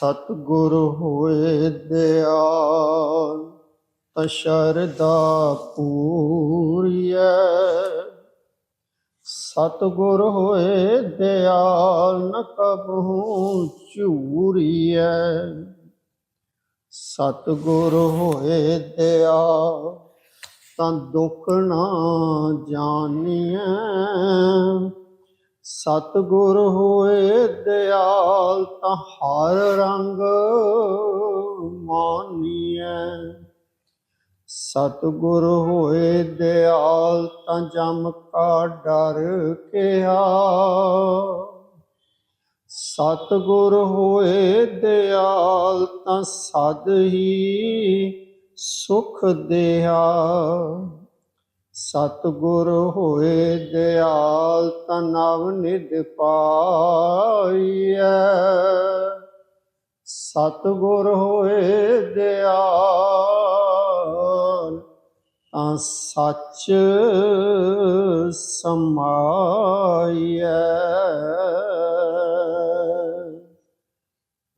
ਸਤਿਗੁਰ ਹੋਏ ਦਿਆਲ, ਤਸ਼ਰਦਾ ਪੂਰੀਐ। ਸਤਿਗੁਰ ਹੋਏ ਦਿਆਲ, ਨ ਕਬਹੂ ਝੂਰੀਐ। ਸਤਿਗੁਰ ਹੋਏ ਦਿਆਲ, ਤਾਂ ਦੁੱਖ ਨਾ ਜਾਣੀਐ। ਸਤਿਗੁਰ ਹੋਏ ਦਿਆਲ ਤਾਂ ਹਰ ਰੰਗ ਮਾਨੀਐ। ਸਤਿਗੁਰ ਹੋਏ ਦਿਆਲ ਤਾਂ ਜਮ ਕਾ ਡਰ ਕਿਹਾ ਸਤਿਗੁਰ ਹੋਏ ਦਿਆਲ ਤਾਂ ਸਦ ਹੀ ਸੁਖ ਦੇਹਾ ਸਤਿਗੁਰ ਹੋਏ ਦਿਆਲ ਤਾਂ ਨਵ ਨਿਧ ਪਾਈਐ। ਸਤਿਗੁਰ ਹੋਏ ਦਿਆਲ ਤਾਂ ਸੱਚ ਸਮਾਈਐ।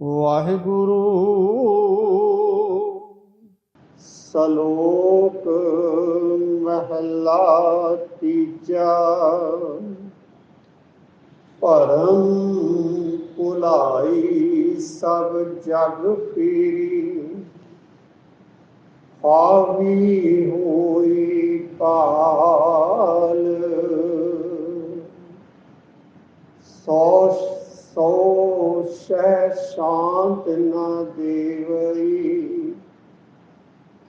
ਵਾਹਿਗੁਰੂ ਸਲੋਕ ਮਹਲਾ ਤੀਜਾ ਪਰਮ ਭੁਲਾਈ ਸਭ ਜਗ ਫੀਰੀ ਹਾਵੀ ਹੋਈ ਪਾਲ ਸੋ ਸੋ ਸਹਿ ਸ਼ਾਂਤ ਨਾ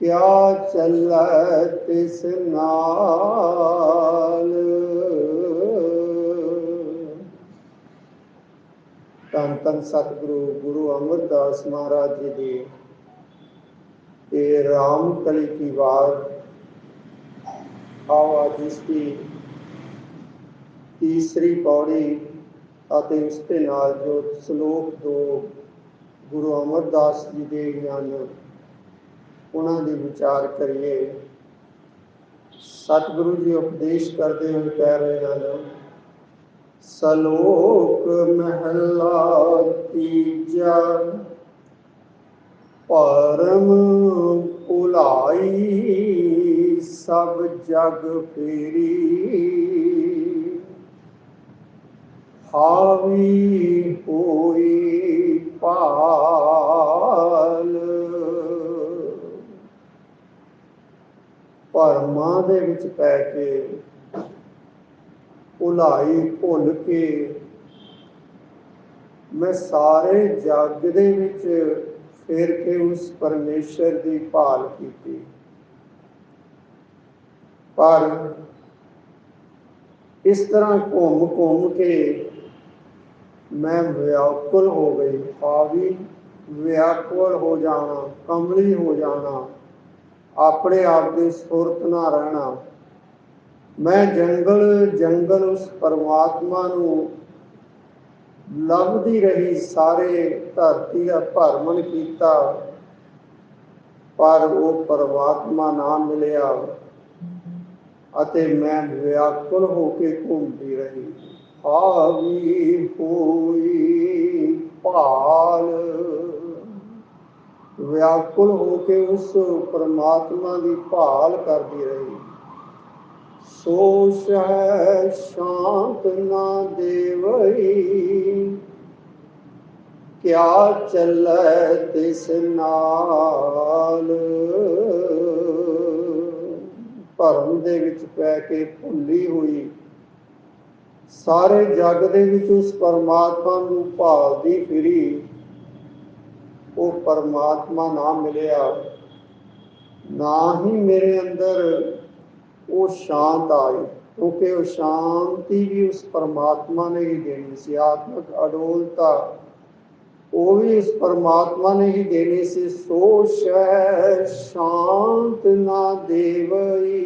ਦੇਵਈ ਕਿਆ ਚੱਲੈ ਤਿਸ ਨਾਲ ਤਨ ਤਨ ਸਤਿਗੁਰੂ, ਗੁਰੂ ਅਮਰਦਾਸ ਮਹਾਰਾਜ ਜੀ ਦੀ। ਇਹ ਰਾਮ ਕਲੀ ਕੀ ਬਾਤ, ਆਵਾਜ਼ ਇਸ ਦੀ ਤੀਸਰੀ ਪੌੜੀ ਅਤੇ ਉਸ ਦੇ ਨਾਲ ਜੋ ਸ਼ਲੋਕ ਦੋ ਗੁਰੂ ਅਮਰਦਾਸ ਜੀ ਦੇ ਗਿਆਨ ਉਹਨਾਂ ਦੀ ਵਿਚਾਰ ਕਰੀਏ। ਸਤਿਗੁਰੂ ਜੀ ਉਪਦੇਸ਼ ਕਰਦੇ ਹੋਏ ਕਹਿ ਰਹੇ ਹਨ, ਸਲੋਕ ਮਹਲਾ ਤੀਜਾ, ਪਰਮ ਭੁਲਾਈ ਸਭ ਜਗ ਫੇਰੀ। ਹਾਵੀ ਹੋਈ ਦੇ ਵਿੱਚ ਪੈ ਕੇ ਭੁਲਾਈ ਭੁੱਲ ਕੇ ਮੈਂ ਸਾਰੇ ਜਗ ਦੇ ਵਿੱਚ ਫਿਰ ਕੇ ਉਸ ਪਰਮੇਸ਼ਰ ਦੀ ਭਾਲ ਕੀਤੀ। ਪਰ ਇਸ ਤਰ੍ਹਾਂ ਘੁੰਮ ਘੁੰਮ ਕੇ ਮੈਂ ਵਿਆਕੁਲ ਹੋ ਗਈ। ਹਾਵੀ ਵਿਆਕੁਲ ਹੋ ਜਾਣਾ, ਕਮਲੀ ਹੋ ਜਾਣਾ। ਆਪਣੇ ਆਪ ਦੀ ਸੁਰਤ ਨਾ ਰਹਿਣਾ। ਮੈਂ ਜੰਗਲ ਜੰਗਲ ਉਸ ਪਰਮਾਤਮਾ ਨੂੰ ਲੱਭਦੀ ਰਹੀ, ਸਾਰੇ ਧਰਤੀ ਦਾ ਭਰਮਣ ਕੀਤਾ, ਪਰ ਉਹ ਪਰਮਾਤਮਾ ਨਾ ਮਿਲਿਆ ਅਤੇ ਮੈਂ ਵਿਆਕੁਲ ਹੋ ਕੇ ਘੁੰਮਦੀ ਰਹੀ। ਆਵੀ ਹੋਈ ਭਾਲ ਵਿਆਕੁਲ ਹੋ ਕੇ ਉਸ ਪਰਮਾਤਮਾ ਦੀ ਭਾਲ ਕਰਦੀ ਰਹੀ। ਸੋ ਸਹਿ ਸ਼ਾਂਤ ਨਾ ਦੇਵਈ। ਕਿਆ ਚੱਲੈ ਤਿਸ ਨਾਲ? ਭਰਮ ਦੇ ਵਿੱਚ ਪੈ ਕੇ ਭੁੱਲੀ ਹੋਈ। ਸਾਰੇ ਜਗ ਦੇ ਵਿੱਚ ਉਸ ਪਰਮਾਤਮਾ ਨੂੰ ਭਾਲਦੀ ਫਿਰੀ। ਉਹ ਪਰਮਾਤਮਾ ਨਾ ਮਿਲਿਆ, ਨਾ ਹੀ ਮੇਰੇ ਅੰਦਰ ਉਹ ਸ਼ਾਂਤ ਆਈ ਕਿਉਂਕਿ ਉਹ ਸ਼ਾਂਤੀ ਵੀ ਉਸ ਪਰਮਾਤਮਾ ਨੇ ਹੀ ਦੇਣੀ ਸੀ, ਆਤਮਿਕ ਅਡੋਲਤਾ ਉਹ ਵੀ ਇਸ ਪਰਮਾਤਮਾ ਨੇ ਹੀ ਦੇਣੀ ਸੀ, ਸੋ ਸ਼ੈ ਸ਼ਾਂਤ ਨਾ ਦੇਵਈ।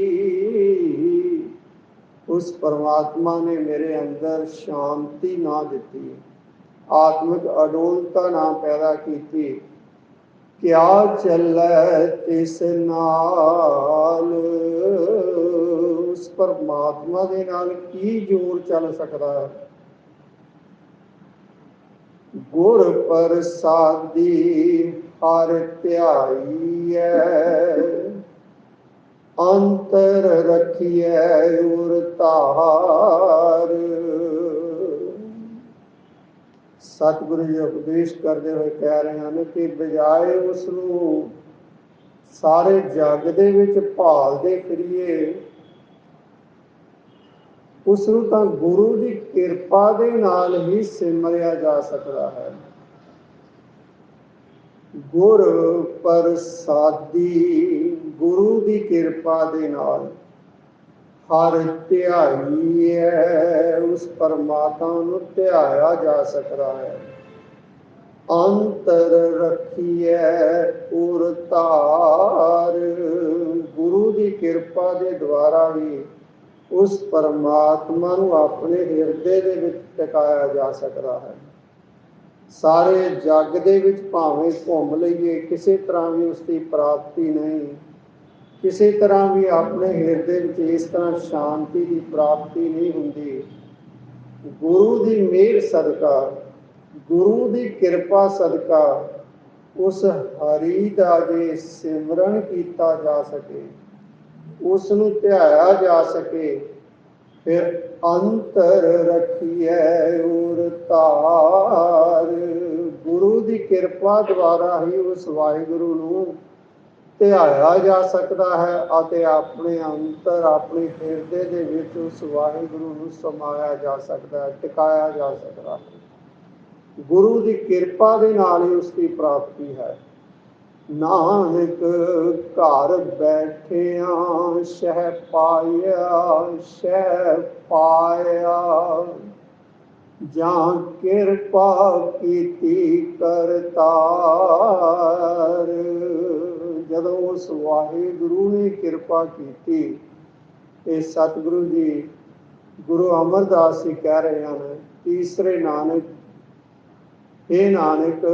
ਉਸ ਪਰਮਾਤਮਾ ਨੇ ਮੇਰੇ ਅੰਦਰ ਸ਼ਾਂਤੀ ਨਾ ਦਿੱਤੀ। ਆਤਮਿਕ ਅਡੋਲਤਾ ਨਾ ਪੈਦਾ ਕੀਤੀ ਕਿਆ ਚੱਲੈ ਤਿਸ ਨਾਲ ਉਸ ਪਰਮਾਤਮਾ ਦੇ ਨਾਲ ਕੀ ਜੋਰ ਚੱਲ ਸਕਦਾ ਹੈ ਗੁਰ ਪ੍ਰਸਾਦੀ ਹਰ ਧਿਆਈਐ ਅੰਤਰ ਰਖੀਐ ਉਰ ਧਾਰ ਸਤਿਗੁਰੂ ਜੀ ਉਪਦੇਸ਼ ਕਰਦੇ ਹੋਏ ਕਹਿ ਰਹੇ ਹਨ ਕਿ ਬਜਾਏ ਉਸ ਨੂੰ ਸਾਰੇ ਜਗ ਦੇ ਵਿੱਚ ਭਾਲਦੇ ਫਿਰੀਏ। ਉਸ ਨੂੰ ਤਾਂ ਗੁਰੂ ਦੀ ਕਿਰਪਾ ਦੇ ਨਾਲ ਹੀ ਸਿਮਰਿਆ ਜਾ ਸਕਦਾ ਹੈ। ਗੁਰ ਪ੍ਰਸਾਦੀ ਗੁਰੂ ਦੀ ਕਿਰਪਾ ਦੇ ਨਾਲ ਹਰ ਧਿਆਈਐ ਉਸ ਪਰਮਾਤਮਾ ਨੂੰ ਧਿਆਇਆ ਜਾ ਸਕਦਾ ਹੈ। ਅੰਤਰ ਰੱਖੀਐ ਉਰ ਧਾਰ। ਗੁਰੂ ਦੀ ਕਿਰਪਾ ਦੇ ਦੁਆਰਾ ਵੀ ਉਸ ਪਰਮਾਤਮਾ ਨੂੰ ਆਪਣੇ ਹਿਰਦੇ ਦੇ ਵਿੱਚ ਟਿਕਾਇਆ ਜਾ ਸਕਦਾ ਹੈ। ਸਾਰੇ ਜੱਗ ਦੇ ਵਿੱਚ ਭਾਵੇਂ ਘੁੰਮ ਲਈਏ, ਕਿਸੇ ਤਰ੍ਹਾਂ ਵੀ ਉਸ ਦੀ ਪ੍ਰਾਪਤੀ ਨਹੀਂ। ਕਿਸੇ ਤਰ੍ਹਾਂ ਵੀ ਆਪਣੇ ਹਿਰਦੇ ਵਿੱਚ ਇਸ ਤਰ੍ਹਾਂ ਸ਼ਾਂਤੀ ਦੀ ਪ੍ਰਾਪਤੀ ਨਹੀਂ ਹੁੰਦੀ। ਗੁਰੂ ਦੀ ਮਿਹਰ ਸਦਕਾ, ਗੁਰੂ ਦੀ ਕਿਰਪਾ ਸਦਕਾ ਉਸ ਹਰੀ ਦਾ ਜੇ ਸਿਮਰਨ ਕੀਤਾ ਜਾ ਸਕੇ, ਉਸ ਨੂੰ ਧਿਆਇਆ ਜਾ ਸਕੇ, ਫਿਰ ਅੰਤਰ ਰਖੀਐ ਉਰ ਤਾਰ। ਗੁਰੂ ਦੀ ਕਿਰਪਾ ਦੁਆਰਾ ਹੀ ਉਸ ਵਾਹਿਗੁਰੂ ਨੂੰ ਧਿਆਇਆ ਜਾ ਸਕਦਾ ਹੈ ਅਤੇ ਆਪਣੇ ਅੰਤਰ, ਆਪਣੇ ਹਿਰਦੇ ਦੇ ਵਿੱਚ ਉਸ ਵਾਹਿਗੁਰੂ ਨੂੰ ਸਮਾਇਆ ਜਾ ਸਕਦਾ ਹੈ, ਟਿਕਾਇਆ ਜਾ ਸਕਦਾ ਹੈ। ਗੁਰੂ ਦੀ ਕਿਰਪਾ ਦੇ ਨਾਲ ਹੀ ਉਸ ਦੀ ਪ੍ਰਾਪਤੀ ਹੈ। ਨਾਨਕ ਘਰ ਬੈਠਿਆਂ, ਸ਼ਹਿ ਪਾਇਆ ਸ਼ਹਿ ਪਾਇਆ, ਜਾਂ ਕਿਰਪਾ ਕੀਤੀ ਕਰਤਾਰ। ਜਦੋਂ ਉਸ ਵਾਹਿਗੁਰੂ ਨੇ ਕਿਰਪਾ ਕੀਤੀ, ਤੇ ਸਤਿਗੁਰੂ ਜੀ ਗੁਰੂ ਅਮਰਦਾਸ ਜੀ ਕਹਿ ਰਹੇ ਹਨ, ਤੀਸਰੇ ਨਾਨਕ ਇਹ ਨਾਨਕ,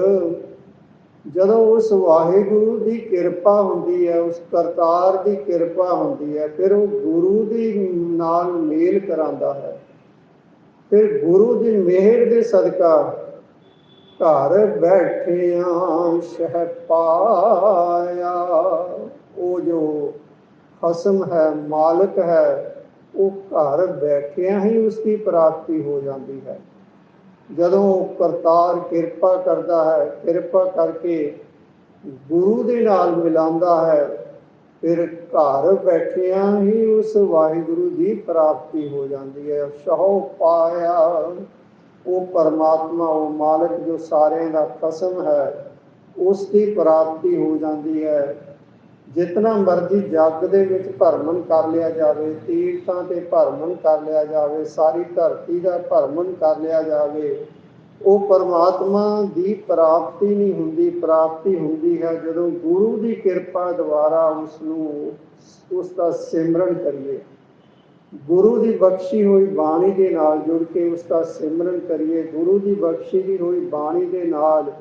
ਜਦੋਂ ਉਸ ਵਾਹਿਗੁਰੂ ਦੀ ਕਿਰਪਾ ਹੁੰਦੀ ਹੈ, ਉਸ ਕਰਤਾਰ ਦੀ ਕਿਰਪਾ ਹੁੰਦੀ ਹੈ, ਫਿਰ ਉਹ ਗੁਰੂ ਦੀ ਨਾਲ ਮੇਲ ਕਰਾਂਦਾ ਹੈ। ਫਿਰ ਗੁਰੂ ਦੀ ਮਿਹਰ ਦੇ ਸਦਕਾ ਘਰ ਬੈਠਿਆਂ ਸ਼ਹਿ ਪਾਇਆ। ਉਹ ਜੋ ਖਸਮ ਹੈ, ਮਾਲਕ ਹੈ, ਉਹ ਘਰ ਬੈਠਿਆਂ ਹੀ ਉਸ ਦੀ ਪ੍ਰਾਪਤੀ ਹੋ ਜਾਂਦੀ ਹੈ। ਜਦੋਂ ਕਰਤਾਰ ਕਿਰਪਾ ਕਰਦਾ ਹੈ, ਕਿਰਪਾ ਕਰਕੇ ਗੁਰੂ ਦੇ ਨਾਲ ਮਿਲਾਉਂਦਾ ਹੈ, ਫਿਰ ਘਰ ਬੈਠਿਆਂ ਹੀ ਉਸ ਵਾਹਿਗੁਰੂ ਦੀ ਪ੍ਰਾਪਤੀ ਹੋ ਜਾਂਦੀ ਹੈ। ਸਹੁ ਪਾਇਆ। ਉਹ ਪਰਮਾਤਮਾ, ਉਹ ਮਾਲਕ ਜੋ ਸਾਰਿਆਂ ਦਾ ਕਸਮ ਹੈ, ਉਸ ਦੀ ਪ੍ਰਾਪਤੀ ਹੋ ਜਾਂਦੀ ਹੈ। ਜਿਤਨਾ ਮਰਜ਼ੀ ਜੱਗ ਦੇ ਵਿੱਚ ਭਰਮਣ ਕਰ ਲਿਆ ਜਾਵੇ, ਤੀਰਥਾਂ ਤੇ ਭਰਮਣ ਕਰ ਲਿਆ ਜਾਵੇ, ਸਾਰੀ ਧਰਤੀ ਦਾ ਭਰਮਣ ਕਰ ਲਿਆ ਜਾਵੇ, ਉਹ ਪਰਮਾਤਮਾ ਦੀ ਪ੍ਰਾਪਤੀ ਨਹੀਂ ਹੁੰਦੀ। ਪ੍ਰਾਪਤੀ ਹੁੰਦੀ ਹੈ ਜਦੋਂ ਗੁਰੂ ਦੀ ਕਿਰਪਾ ਦੁਆਰਾ ਉਸ ਨੂੰ ਉਸ ਦਾ ਸਿਮਰਨ ਕਰੀਏ। ਗੁਰੂ ਦੀ ਬਖਸ਼ੀ ਹੋਈ ਬਾਣੀ ਦੇ ਨਾਲ ਜੁੜ ਕੇ ਉਸ ਦਾ ਸਿਮਰਨ ਕਰੀਏ, ਗੁਰੂ ਦੀ ਬਖਸ਼ੀ ਦੀ ਹੋਈ ਬਾਣੀ ਦੇ ਨਾਲ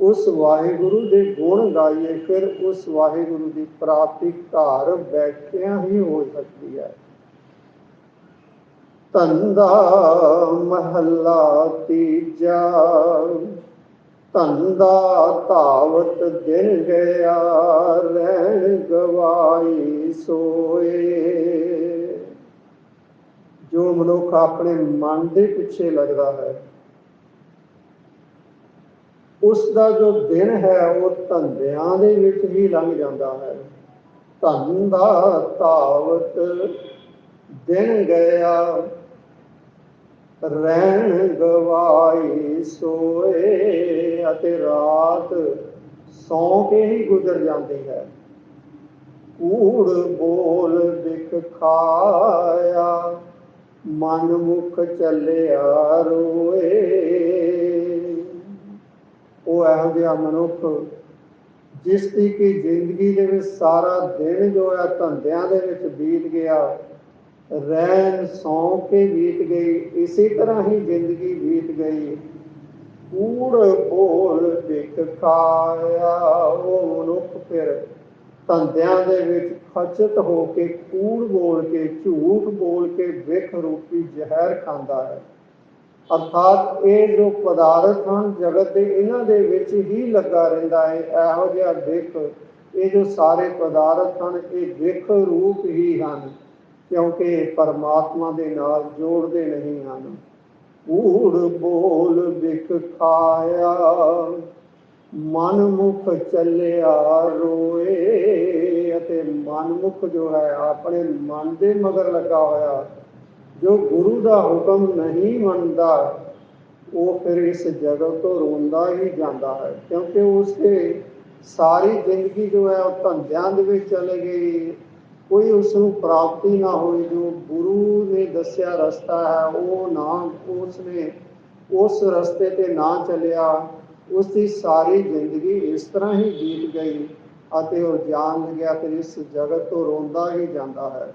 ਉਸ ਵਾਹਿਗੁਰੂ ਦੇ ਗੁਣ ਗਾਈਏ, ਫਿਰ ਉਸ ਵਾਹਿਗੁਰੂ ਦੀ ਪ੍ਰਾਪਤੀ ਘਰ ਬੈਠਿਆਂ ਹੀ ਹੋ ਸਕਦੀ ਹੈ। ਤੰਦਾ ਮਹੱਲਾ ਤੀਜਾ ਤੰਦਾ ਧਾਵਤ ਦਿਨ ਗਿਆ, ਰਹਿਣ ਗਵਾਈ ਸੋਏ। ਜੋ ਮਨੁੱਖ ਆਪਣੇ ਮਨ ਦੇ ਪਿੱਛੇ ਲੱਗਦਾ ਹੈ, ਉਸ ਦਾ ਜੋ ਦਿਨ ਹੈ, ਉਹ ਧੰਦਿਆਂ ਦੇ ਵਿੱਚ ਹੀ ਲੰਘ ਜਾਂਦਾ ਹੈ। ਧਨ ਦਾ ਤਾਵਤ ਦਿਨ ਗਿਆ, ਰਹਿਣ ਗਵਾਈ ਸੋਏ ਅਤੇ ਰਾਤ ਸੌਂ ਕੇ ਹੀ ਗੁਜ਼ਰ ਜਾਂਦੀ ਹੈ। ਕੂੜ ਬੋਲ ਵਿਖ ਖਾਇਆ ਮਨ ਮੁਖ ਚੱਲਿਆ ਰੋਏ। ਉਹ ਇਹੋ ਜਿਹਾ ਮਨੁੱਖ ਜਿਸ ਦੀ ਕਿ ਜ਼ਿੰਦਗੀ ਦੇ ਵਿੱਚ ਸਾਰਾ ਦਿਨ ਜੋ ਹੈ ਧੰਦਿਆਂ ਦੇ ਵਿੱਚ ਬੀਤ ਗਿਆ, ਰਹਿਣ, ਸੌਂ ਕੇ ਬੀਤ ਗਈ, ਇਸੇ ਤਰ੍ਹਾਂ ਹੀ ਜ਼ਿੰਦਗੀ ਬੀਤ ਗਈ। ਕੂੜ ਬੋਲ ਵਿਖ ਖਾਇਆ ਉਹ ਮਨੁੱਖ ਫਿਰ ਧੰਦਿਆਂ ਦੇ ਵਿੱਚ ਖਚਤ ਹੋ ਕੇ ਕੂੜ ਬੋਲ ਕੇ, ਝੂਠ ਬੋਲ ਕੇ ਵਿਖ ਰੂਪੀ ਜ਼ਹਿਰ ਖਾਂਦਾ ਹੈ। ਅਰਥਾਤ ਇਹ ਜੋ ਪਦਾਰਥ ਹਨ, ਜਗਤ ਦੇ ਇਹਨਾਂ ਦੇ ਵਿੱਚ ਹੀ ਲੱਗਾ ਰਹਿੰਦਾ ਹੈ। ਇਹੋ ਜਿਹਾ ਦੇਖ ਇਹ ਜੋ ਸਾਰੇ ਪਦਾਰਥ ਹਨ, ਇਹ ਦੇਖ ਰੂਪ ਹੀ ਹਨ, ਕਿਉਂਕਿ ਪਰਮਾਤਮਾ ਦੇ ਨਾਲ ਜੋੜਦੇ ਨਹੀਂ ਹਨ। ਊੜ ਬੋਲ ਵਿਖ ਖਾਇਆ, ਮਨ ਮੁਖ ਚੱਲਿਆ ਰੋਏ। ਅਤੇ ਮਨ ਮੁਖ ਜੋ ਹੈ, ਆਪਣੇ ਮਨ ਦੇ ਮਗਰ ਲੱਗਾ ਹੋਇਆ। ਜੋ ਗੁਰੂ ਦਾ ਹੁਕਮ ਨਹੀਂ ਮੰਨਦਾ, ਉਹ ਫਿਰ ਇਸ ਜਗਤ ਤੋਂ ਰੋਂਦਾ ਹੀ ਜਾਂਦਾ ਹੈ। ਕਿਉਂਕਿ ਉਸਦੇ ਸਾਰੀ ਜ਼ਿੰਦਗੀ ਜੋ ਹੈ, ਉਹ ਧੰਦਿਆਂ ਦੇ ਵਿੱਚ ਚਲੇ ਗਈ। ਕੋਈ ਉਸ ਨੂੰ ਪ੍ਰਾਪਤੀ ਨਾ ਹੋਈ, ਜੋ ਗੁਰੂ ਨੇ ਦੱਸਿਆ ਰਸਤਾ ਹੈ, ਉਹ ਨਾ, ਉਸ ਨੇ ਉਸ ਰਸਤੇ ਤੇ ਨਾ ਚੱਲਿਆ। ਉਸ ਦੀ ਸਾਰੀ ਜ਼ਿੰਦਗੀ ਇਸ ਤਰ੍ਹਾਂ ਹੀ ਬੀਤ ਗਈ। ਅਤੇ ਉਹ ਜਾਣ ਲੱਗਿਆ ਫਿਰ ਇਸ ਜਗਤ ਤੋਂ ਰੋਂਦਾ ਹੀ ਜਾਂਦਾ ਹੈ।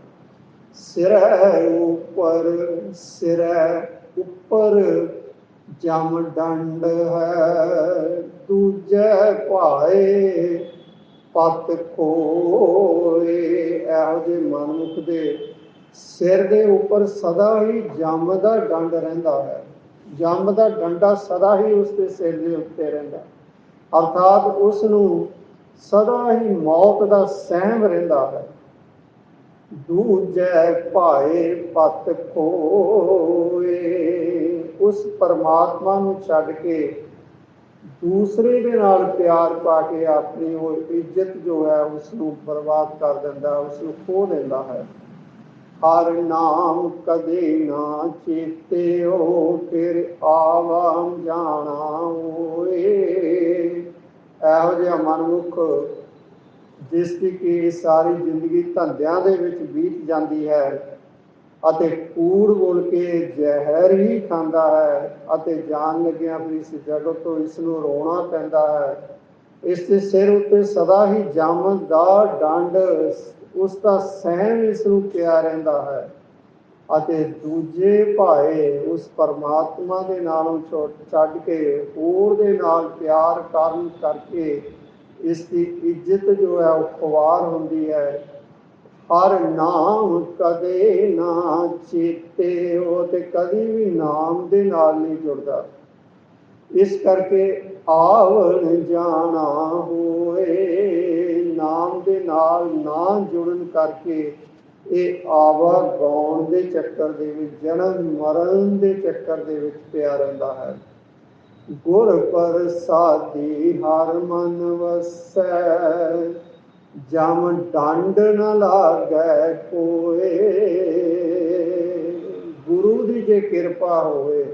ਸਿਰੈ ਉੱਪਰ ਸਿਰੈ ਉੱਪਰ ਜਮ ਡੰਡ ਹੈ। ਦੂਜੇ ਭਾਏ ਪਤ ਕੋਏ, ਇਹੋ ਜਿਹੇ ਮਨੁੱਖ ਦੇ ਸਿਰ ਦੇ ਉੱਪਰ ਸਦਾ ਹੀ ਜਮ ਦਾ ਡੰਡ ਰਹਿੰਦਾ ਹੈ। ਜਮ ਦਾ ਡੰਡਾ ਸਦਾ ਹੀ ਉਸ ਦੇ ਸਿਰ ਦੇ ਉੱਤੇ ਰਹਿੰਦਾ ਅਰਥਾਤ ਉਸ ਨੂੰ ਸਦਾ ਹੀ ਮੌਤ ਦਾ ਸਹਿਮ ਰਹਿੰਦਾ ਹੈ। ਦੂਜੈ ਭਾਏ ਪਤ ਕੋਏ। ਉਸ ਪਰਮਾਤਮਾ ਨੂੰ ਛੱਡ ਕੇ ਦੂਸਰੇ ਦੇ ਨਾਲ ਪਿਆਰ ਪਾ ਕੇ ਆਪਣੀ ਉਹ ਇੱਜ਼ਤ ਜੋ ਹੈ ਉਸ ਨੂੰ ਬਰਬਾਦ ਕਰ ਦਿੰਦਾ ਉਸ ਨੂੰ ਖੋ ਦਿੰਦਾ ਹੈ। ਹਰ ਨਾਮ ਕਦੇ ਨਾ ਚੇਤੇ ਚੇਤਿਓ, ਫਿਰ ਆਵਾਂ ਜਾਣਾ ਓਏ। ਇਹੋ ਜਿਹਾ ਮਨੁੱਖ ਜਿਸ ਦੀ ਕਿ ਸਾਰੀ ਜ਼ਿੰਦਗੀ ਧੰਦਿਆਂ ਦੇ ਵਿੱਚ ਬੀਤ ਜਾਂਦੀ ਹੈ ਅਤੇ ਕੂੜ ਬੋਲ ਕੇ ਜ਼ਹਿਰ ਹੀ ਖਾਂਦਾ ਹੈ ਅਤੇ ਜਾਣ ਲੱਗਿਆ ਫਿਰ ਇਸ ਜਗਤ ਤੋਂ ਇਸ ਨੂੰ ਰੋਣਾ ਪੈਂਦਾ ਹੈ। ਇਸ ਦੇ ਸਿਰ ਉੱਤੇ ਸਦਾ ਹੀ ਜਾਮਨ ਦਾ ਡੰਡ, ਉਸ ਦਾ ਸਹਿਮ ਇਸ ਨੂੰ ਪਿਆ ਰਹਿੰਦਾ ਹੈ। ਅਤੇ ਦੂਜੇ ਭਾਏ ਉਸ ਪਰਮਾਤਮਾ ਦੇ ਨਾਲੋਂ ਛੋ- ਛੱਡ ਕੇ ਹੋਰ ਦੇ ਨਾਲ ਪਿਆਰ ਕਰਨ ਕਰਕੇ ਇਸ ਦੀ ਇੱਜ਼ਤ ਜੋ ਹੈ ਉਹ ਖੁਆਰ ਹੁੰਦੀ ਹੈ। ਪਰ ਨਾਮ ਕਦੇ ਨਾ ਚੇਤੇ, ਉਹ ਤੇ ਕਦੀ ਵੀ ਨਾਮ ਦੇ ਨਾਲ ਨਹੀਂ ਜੁੜਦਾ। ਇਸ ਕਰਕੇ ਆਵਣ ਜਾਣਾ ਹੋਏ, ਨਾਮ ਦੇ ਨਾਲ ਨਾ ਜੁੜਨ ਕਰਕੇ ਇਹ ਆਵਾ ਦੇ ਚੱਕਰ ਦੇ ਵਿੱਚ, ਜਨਮ ਮਰਨ ਦੇ ਚੱਕਰ ਦੇ ਵਿੱਚ ਪਿਆ ਰਹਿੰਦਾ ਹੈ। ਗੁਰ ਪ੍ਰਸਾਦੀ ਹਰ ਮਨ ਵਸੈ, ਜਮ ਡੰਡ ਨ ਲਾਗੈ ਕੋਏ। ਗੁਰੂ ਦੀ ਜੇ ਕਿਰਪਾ ਹੋਵੇ,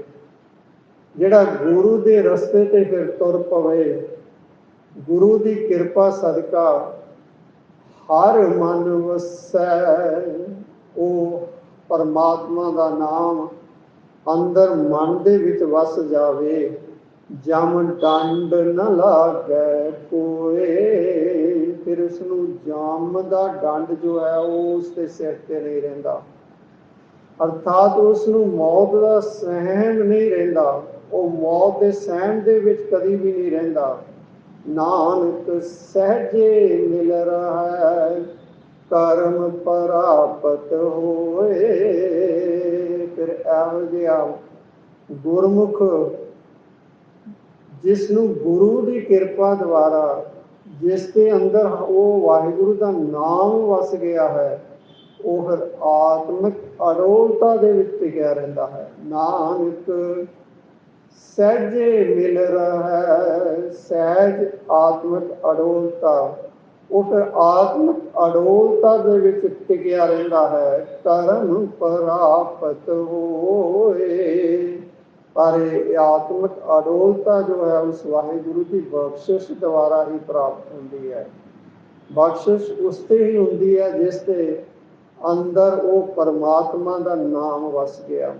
ਜਿਹੜਾ ਗੁਰੂ ਦੇ ਰਸਤੇ ਤੇ ਫਿਰ ਤੁਰ ਪਵੇ, ਗੁਰੂ ਦੀ ਕਿਰਪਾ ਸਦਕਾ ਹਰ ਮਨ ਵਸੈ ਉਹ ਪਰਮਾਤਮਾ ਦਾ ਨਾਮ ਅੰਦਰ ਮਨ ਦੇ ਵਿੱਚ ਵਸ ਜਾਵੇ, ਜਮ ਡੰਡ ਨ ਲਾਗੈ ਕੋਏ। ਫਿਰ ਉਸ ਨੂੰ ਜਮ ਦਾ ਡੰਡ ਜੋ ਹੈ, ਉਹ ਉਸ ਦੇ ਸਿਰ ਤੇ ਨਹੀਂ ਰਹਿੰਦਾ। ਅਰਥਾਤ ਉਸ ਨੂੰ ਮੌਤ ਦਾ ਸਹਿਮ ਨਹੀਂ ਰਹਿੰਦਾ। ਉਹ ਮੌਤ ਦੇ ਸਹਿਮ ਦੇ ਵਿੱਚ ਕਦੀ ਵੀ ਨਹੀਂ ਰਹਿੰਦਾ। ਨਾਨਕ ਸਹਜੇ ਮਿਲ ਰਹਾ ਕਰਮ ਪ੍ਰਾਪਤ ਹੋਏ। ਫਿਰ ਇਹੋ ਜਿਹਾ ਗੁਰਮੁਖ ਜਿਸ ਨੂੰ ਗੁਰੂ ਦੀ ਕਿਰਪਾ ਦੁਆਰਾ, ਜਿਸ ਦੇ ਅੰਦਰ ਉਹ ਵਾਹਿਗੁਰੂ ਦਾ ਨਾਮ ਵਸ ਗਿਆ ਹੈ, ਉਹ ਹਰ ਆਤਮਿਕ ਅਰੋਲਤਾ ਦੇ ਵਿੱਚ ਟਿਕਿਆ ਰਹਿੰਦਾ ਹੈ। ਨਾਨਕ ਸਹਿਜੇ ਮਿਲ ਰਹਾ, ਸਹਿਜ ਆਤਮਿਕ ਅਡੋਲਤਾ। ਉਹ ਫਿਰ ਆਤਮਿਕ ਅਡੋਲਤਾ ਦੇ ਵਿੱਚ ਟਿਕਿਆ ਰਹਿੰਦਾ ਹੈ। ਕਰਮ ਪ੍ਰਾਪਤ ਹੋਏ। ਪਰ ਇਹ ਆਤਮਿਕ ਅਡੋਲਤਾ ਜੋ ਹੈ, ਉਸ ਵਾਹਿਗੁਰੂ ਦੀ ਬਖਸ਼ਿਸ਼ ਦੁਆਰਾ ਹੀ ਪ੍ਰਾਪਤ ਹੁੰਦੀ ਹੈ। ਬਖਸ਼ਿਸ਼ ਉਸ ਤੇ ਹੀ ਹੁੰਦੀ ਹੈ, ਜਿਸ ਤੇ ਅੰਦਰ ਉਹ ਪਰਮਾਤਮਾ ਦਾ ਨਾਮ ਵਸ ਗਿਆ।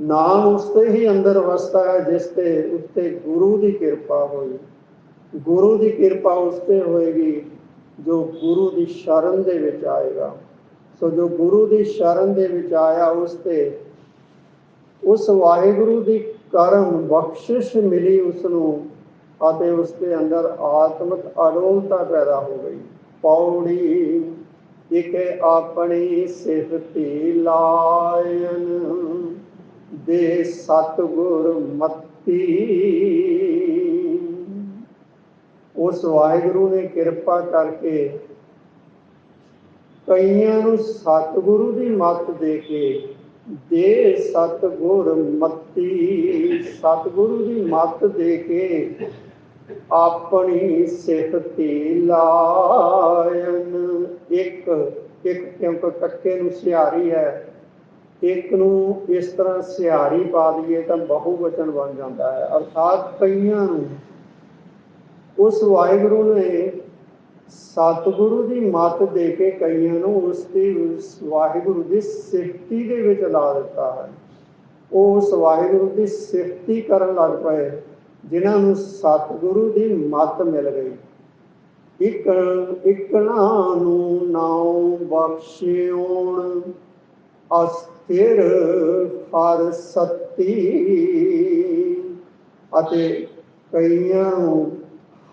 ਨਾਮ ਉਸਦੇ ਹੀ ਅੰਦਰ ਵਸਦਾ ਹੈ, ਜਿਸ ਤੇ ਉੱਤੇ ਗੁਰੂ ਦੀ ਕਿਰਪਾ ਹੋਈ। ਗੁਰੂ ਦੀ ਕਿਰਪਾ ਉਸ ਤੇ ਹੋਏਗੀ, ਜੋ ਗੁਰੂ ਦੀ ਸ਼ਰਨ ਦੇ ਵਿੱਚ ਆਏਗਾ। ਸੋ ਜੋ ਗੁਰੂ ਦੀ ਸ਼ਰਨ ਦੇ ਵਿੱਚ ਆਇਆ ਉਸ ਤੇ ਉਸ ਵਾਹਿਗੁਰੂ ਦੀ ਕਰਮ ਬਖਸ਼ਿਸ਼ ਮਿਲੀ ਉਸ ਨੂੰ ਅਤੇ ਉਸ ਦੇ ਅੰਦਰ ਆਤਮਿਕ ਅਡੋਲਤਾ ਪੈਦਾ ਹੋ ਗਈ। ਪੌੜੀ ਇੱਕ ਆਪਣੀ ਸਿਫਤੀ ਲਾਇਨ। ਦੇ ਸਤਿਗੁਰ ਮਤੀ। ਉਸ ਵਾਹਿਗੁਰੂ ਨੇ ਕਿਰਪਾ ਕਰਕੇ ਕਈਆਂ ਨੂੰ ਸਤਿਗੁਰੂ ਦੀ ਮੱਤ ਦੇ ਕੇ ਦੇ ਸਤਿਗੁਰ ਮਤੀ। ਸਤਿਗੁਰੂ ਦੀ ਮੱਤ ਦੇ ਕੇ ਆਪਣੀ ਸਿਫਤੀ ਲਾਇਨ। ਇੱਕ ਇੱਕ ਕਿਉਂਕਿ ਕੱਕੇ ਨੂੰ ਸਿਹਾਰੀ ਹੈ। ਇੱਕ ਨੂੰ ਇਸ ਤਰ੍ਹਾਂ ਸਿਹਾਰੀ ਪਾ ਦਈਏ ਤਾਂ ਬਹੁ ਵਚਨ ਬਣ ਜਾਂਦਾ ਹੈ। ਅਰਥਾਤ ਕਈਆਂ ਨੂੰ ਉਸ ਵਾਹਿਗੁਰੂ ਨੇ ਸਤਿਗੁਰੂ ਦੀ ਮੱਤ ਦੇ ਕੇ ਕਈਆਂ ਨੂੰ ਉਸ ਦੀ ਵਾਹਿਗੁਰੂ ਦੀ ਸਿਫਤੀ ਦੇ ਵਿੱਚ ਲਾ ਦਿੱਤਾ ਹੈ। ਉਹ ਉਸ ਵਾਹਿਗੁਰੂ ਦੀ ਸਿਫਤੀ ਕਰਨ ਲੱਗ ਪਏ, ਜਿਨ੍ਹਾਂ ਨੂੰ ਸਤਿਗੁਰੂ ਦੀ ਮੱਤ ਮਿਲ ਗਈ। ਇੱਕ ਇਕਣਾ ਨੂੰ ਨਾਉ ਬਖਸ਼ਿਓਣ ਅਸਥਿਰ ਹਰ ਸਤੀ ਅਤੇ ਕਈਆਂ ਨੂੰ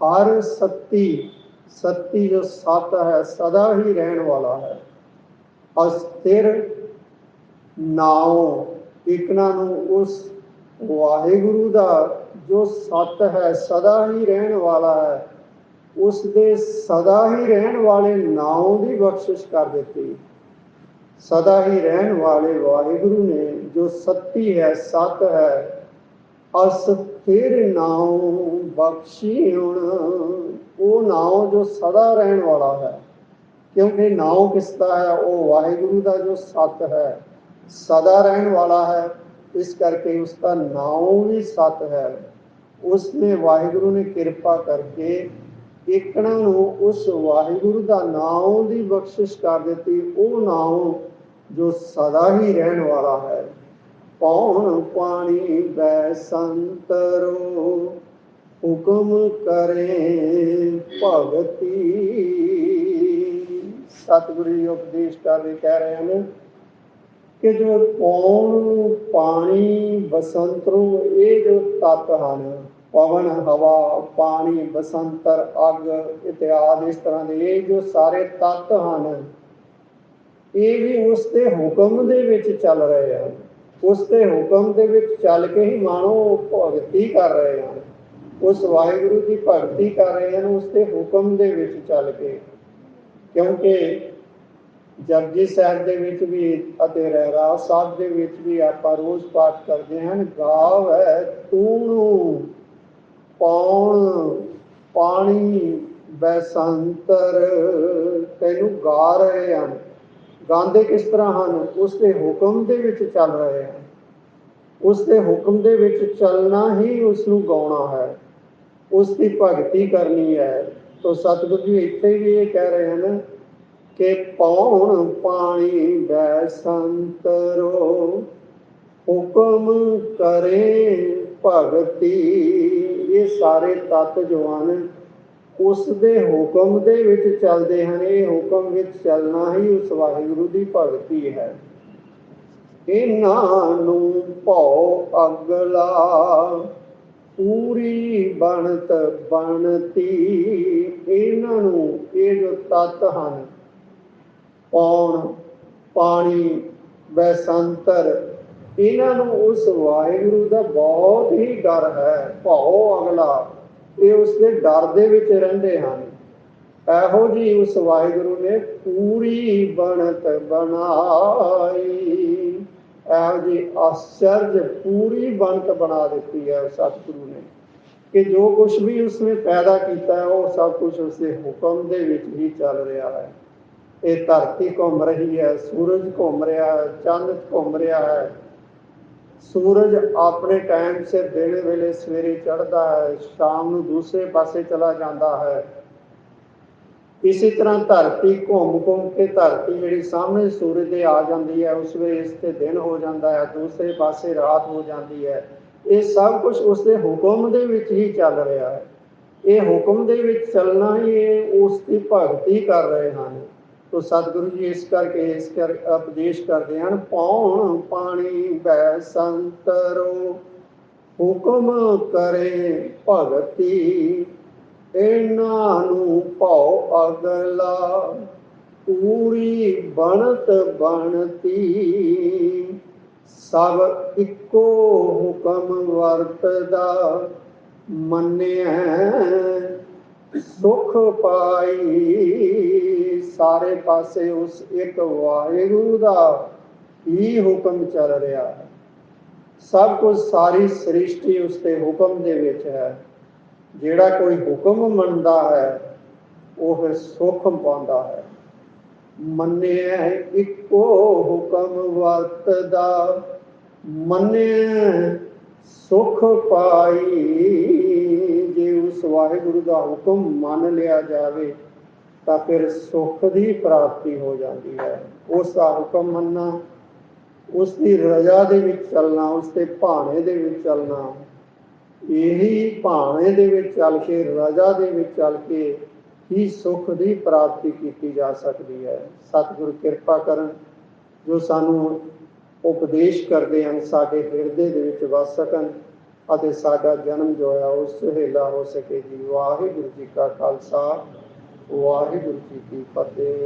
ਹਰ ਸਤੀ ਸਤੀ ਜੋ ਸਤ ਹੈ, ਸਦਾ ਹੀ ਰਹਿਣ ਵਾਲਾ ਹੈ। ਅਸਥਿਰ ਨਾਉ, ਇਕਨਾ ਨੂੰ ਉਸ ਵਾਹਿਗੁਰੂ ਦਾ ਜੋ ਸਤ ਹੈ, ਸਦਾ ਹੀ ਰਹਿਣ ਵਾਲਾ ਹੈ। ਉਸ ਦੇ ਸਦਾ ਹੀ ਰਹਿਣ ਵਾਲੇ ਨਾਉ ਦੀ ਬਖਸ਼ਿਸ਼ ਕਰ ਦਿੱਤੀ। ਸਦਾ ਹੀ ਰਹਿਣ ਵਾਲੇ ਵਾਹਿਗੁਰੂ ਨੇ, ਜੋ ਸੱਤੀ ਹੈ, ਸਤ ਹੈ, ਅਸ ਫਿਰ ਨਾਉ ਬਖਸ਼ੀ ਹੁਣ। ਉਹ ਨਾਉ ਜੋ ਸਦਾ ਰਹਿਣ ਵਾਲਾ ਹੈ। ਕਿਉਂਕਿ ਨਾਉ ਕਿਸ ਦਾ ਹੈ? ਉਹ ਵਾਹਿਗੁਰੂ ਦਾ ਜੋ ਸਤ ਹੈ, ਸਦਾ ਰਹਿਣ ਵਾਲਾ ਹੈ। ਇਸ ਕਰਕੇ ਉਸ ਦਾ ਨਾਉ ਵੀ ਸਤ ਹੈ। ਉਸ ਨੇ ਵਾਹਿਗੁਰੂ ਨੇ ਕਿਰਪਾ ਕਰਕੇ ਇਕਣਾ ਨੂੰ ਉਸ ਵਾਹਿਗੁਰੂ ਦਾ ਨਾਮ ਦੀ ਬਖਸ਼ਿਸ਼ ਕਰ ਦਿੱਤੀ, ਉਹ ਨਾਮ ਜੋ ਸਦਾ ਹੀ ਰਹਿਣ ਵਾਲਾ ਹੈ। ਪੌਣ ਪਾਣੀ ਬੈ ਸੰਤਰੋ ਹੁਕਮ ਕਰੇ ਭਗਤੀ। ਸਤਿਗੁਰੂ ਜੀ ਉਪਦੇਸ਼ ਕਰਦੇ ਕਹਿ ਰਹੇ ਹਨ ਕਿ ਜੋ ਪੌਣ ਪਾਣੀ ਬਸੰਤ ਇਹ ਜੋ ਤੱਤ ਹਨ ਪਵਨ, ਹਵਾ, ਪਾਣੀ, ਬਸੰਤਰ, ਅਗ ਇਤਿਆਦ ਇਸ ਤਰ੍ਹਾਂ ਦੇ ਇਹ ਜੋ ਸਾਰੇ ਤੱਤ ਹਨ, ਇਹ ਵੀ ਉਸ ਦੇ ਹੁਕਮ ਦੇ ਵਿੱਚ ਚੱਲ ਰਹੇ ਹਨ। ਉਸ ਦੇ ਹੁਕਮ ਦੇ ਵਿੱਚ ਚੱਲ ਕੇ ਹੀ ਮਾਨੋ ਭਗਤੀ ਕਰ ਰਹੇ ਹਨ। ਉਸ ਵਾਹਿਗੁਰੂ ਦੀ ਭਗਤੀ ਕਰ ਰਹੇ ਹਨ, ਉਸ ਦੇ ਹੁਕਮ ਦੇ ਵਿੱਚ ਚੱਲ ਕੇ। ਕਿਉਂਕਿ ਜਪਜੀ ਸਾਹਿਬ ਦੇ ਵਿੱਚ ਵੀ ਅਤੇ ਰਹਿਰਾਸ ਸਾਹਿਬ ਦੇ ਵਿੱਚ ਵੀ ਆਪਾਂ ਰੋਜ਼ ਪਾਠ ਕਰਦੇ ਹਨ, ਗਾਵ ਹੈ ਤੂੰ ਪੌਣ ਪਾਣੀ ਬੈਸੰਤਰ ਤੈਨੂੰ ਗਾ ਰਹੇ ਹਨ। ਗਾਉਂਦੇ ਕਿਸ ਤਰ੍ਹਾਂ ਹਨ? ਉਸ ਦੇ ਹੁਕਮ ਦੇ ਵਿੱਚ ਚੱਲ ਰਹੇ ਹਨ। ਉਸ ਦੇ ਹੁਕਮ ਦੇ ਵਿੱਚ ਚੱਲਣਾ ਹੀ ਉਸ ਨੂੰ ਗਾਉਣਾ ਹੈ। ਉਸ ਦੀ ਭਗਤੀ ਕਰਨੀ ਹੈ। ਤੋ ਸਤਿਗੁਰੂ ਜੀ ਇੱਥੇ ਵੀ ਇਹ ਕਹਿ ਰਹੇ ਹਨ ਕਿ ਪੌਣ ਪਾਣੀ ਬੈਸੰਤਰੋ ਹੁਕਮ ਕਰੇ ਭਗਤੀ। ਇਹ ਸਾਰੇ ਤਤ ਜੋ ਹਨ, ਉਸ ਦੇ ਹੁਕਮ ਦੇ ਵਿੱਚ ਚੱਲਦੇ ਹਨ। ਇਹ ਹੁਕਮ ਵਿੱਚ ਚੱਲਣਾ ਹੀ ਉਸ ਵਾਹਿਗੁਰੂ ਦੀ ਭਗਤੀ ਹੈ। ਇਹਨਾਂ ਨੂੰ ਭਉ ਅਗਲਾ ਪੂਰੀ ਬਣਤ ਬਣਤੀ। ਇਹਨਾਂ ਨੂੰ ਇਹ ਜੋ ਤਤ ਹਨ, ਪੌਣ, ਪਾਣੀ, ਬੈਸੰਤਰ ਇਹਨਾਂ ਨੂੰ ਉਸ ਵਾਹਿਗੁਰੂ ਦਾ ਬਹੁਤ ਹੀ ਡਰ ਹੈ। ਭਉ ਅਗਲਾ, ਇਹ ਉਸ ਦੇ ਡਰ ਦੇ ਵਿੱਚ ਰਹਿੰਦੇ ਹਨ। ਇਹੋ ਜੀ ਉਸ ਵਾਹਿਗੁਰੂ ਨੇ ਪੂਰੀ ਬਣਤ ਬਣਾਈ। ਇਹੋ ਜੀ ਆਸ਼ਚਰਜ ਪੂਰੀ ਬਣਤ ਬਣਾ ਦਿੱਤੀ ਹੈ ਸਤਿਗੁਰੂ ਨੇ। ਕਿ ਜੋ ਕੁਝ ਵੀ ਉਸਨੇ ਪੈਦਾ ਕੀਤਾ ਹੈ, ਉਹ ਸਭ ਕੁਝ ਉਸਦੇ ਹੁਕਮ ਦੇ ਵਿੱਚ ਹੀ ਚੱਲ ਰਿਹਾ ਹੈ। ਇਹ ਧਰਤੀ ਘੁੰਮ ਰਹੀ ਹੈ, ਸੂਰਜ ਘੁੰਮ ਰਿਹਾ ਹੈ, ਚੰਦ ਘੁੰਮ ਰਿਹਾ ਹੈ। ਸੂਰਜ ਆਪਣੇ ਟਾਈਮ ਸਿਰ ਦਿਨ ਵੇਲੇ ਸਵੇਰੇ ਚੜ੍ਹਦਾ ਹੈ, ਸ਼ਾਮ ਨੂੰ ਦੂਸਰੇ ਪਾਸੇ ਚਲਾ ਜਾਂਦਾ ਹੈ। ਇਸੇ ਤਰ੍ਹਾਂ ਧਰਤੀ ਘੁੰਮ ਘੁੰਮ ਕੇ ਧਰਤੀ ਜਿਹੜੀ ਸਾਹਮਣੇ ਸੂਰਜ ਦੇ ਆ ਜਾਂਦੀ ਹੈ, ਉਸ ਵੇਲੇ ਇਸ ਤੇ ਦਿਨ ਹੋ ਜਾਂਦਾ ਹੈ, ਦੂਸਰੇ ਪਾਸੇ ਰਾਤ ਹੋ ਜਾਂਦੀ ਹੈ। ਇਹ ਸਭ ਕੁਝ ਉਸ ਦੇ ਹੁਕਮ ਦੇ ਵਿੱਚ ਹੀ ਚੱਲ ਰਿਹਾ ਹੈ। ਇਹ ਹੁਕਮ ਦੇ ਵਿੱਚ ਚੱਲਣਾ ਹੀ ਇਹ ਉਸ ਦੀ ਭਗਤੀ ਕਰ ਰਹੇ ਹਨ। ਤੋ ਸਤਿਗੁਰੂ ਜੀ ਇਸ ਕਰਕੇ ਇਸ ਕਰ ਉਪਦੇਸ਼ ਕਰਦੇ ਹਨ ਪੌਣ ਪਾਣੀ ਬੈ ਸੰਤਰੋ ਹੁਕਮ ਕਰੇ ਭਗਤੀ, ਇਹਨਾਂ ਨੂੰ ਭਉ ਅਗਲਾ, ਪੂਰੀ ਬਣਤ ਬਣਤੀ, ਸਭ ਇੱਕੋ ਹੁਕਮ ਵਰਤਦਾ ਮੰਨਿਆ ਸੁਖ ਪਾਈ। ਸਾਰੇ ਪਾਸੇ ਉਸ ਇੱਕ ਵਾਹਿਗੁਰੂ ਦਾ ਹੀ ਹੁਕਮ ਚੱਲ ਰਿਹਾ ਹੈ। ਸਭ ਕੁਝ ਸਾਰੀ ਸ੍ਰਿਸ਼ਟੀ ਉਸ ਦੇ ਹੁਕਮ ਦੇ ਵਿੱਚ ਹੈ। ਜਿਹੜਾ ਕੋਈ ਹੁਕਮ ਮੰਨਦਾ ਹੈ, ਉਹ ਫਿਰ ਸੁਖ ਪਾਉਂਦਾ ਹੈ। ਮੰਨਿਆ ਇੱਕੋ ਹੁਕਮ ਵਰਤਦਾ, ਮੰਨਿਆ ਸੁਖ ਪਾਈ। ਜੇ ਉਸ ਵਾਹਿਗੁਰੂ ਦਾ ਹੁਕਮ ਮੰਨ ਲਿਆ ਜਾਵੇ ਤਾਂ ਫਿਰ ਸੁੱਖ ਦੀ ਪ੍ਰਾਪਤੀ ਹੋ ਜਾਂਦੀ ਹੈ। ਉਸ ਦਾ ਹੁਕਮ ਮੰਨਣਾ, ਉਸ ਦੀ ਰਜ਼ਾ ਦੇ ਵਿੱਚ ਚੱਲਣਾ, ਉਸ ਦੇ ਭਾਣੇ ਦੇ ਵਿੱਚ ਚੱਲਣਾ, ਇਹੀ ਭਾਣੇ ਦੇ ਵਿੱਚ ਚੱਲ ਕੇ, ਰਜ਼ਾ ਦੇ ਵਿੱਚ ਚੱਲ ਕੇ ਹੀ ਸੁੱਖ ਦੀ ਪ੍ਰਾਪਤੀ ਕੀਤੀ ਜਾ ਸਕਦੀ ਹੈ। ਸਤਿਗੁਰ ਕਿਰਪਾ ਕਰਨ, ਜੋ ਸਾਨੂੰ ਉਪਦੇਸ਼ ਕਰਦੇ ਹਨ, ਸਾਡੇ ਹਿਰਦੇ ਦੇ ਵਿੱਚ ਵਸ ਸਕਣ ਅਤੇ ਸਾਡਾ ਜਨਮ ਜੋ ਹੈ ਉਹ ਸੁਹੇਲਾ ਹੋ ਸਕੇ ਜੀ। ਵਾਹਿਗੁਰੂ ਜੀ ਕਾ ਖਾਲਸਾ। ਵਾਹਿਗੁਰੂ ਜੀ ਕੀ ਫਤਿਹ।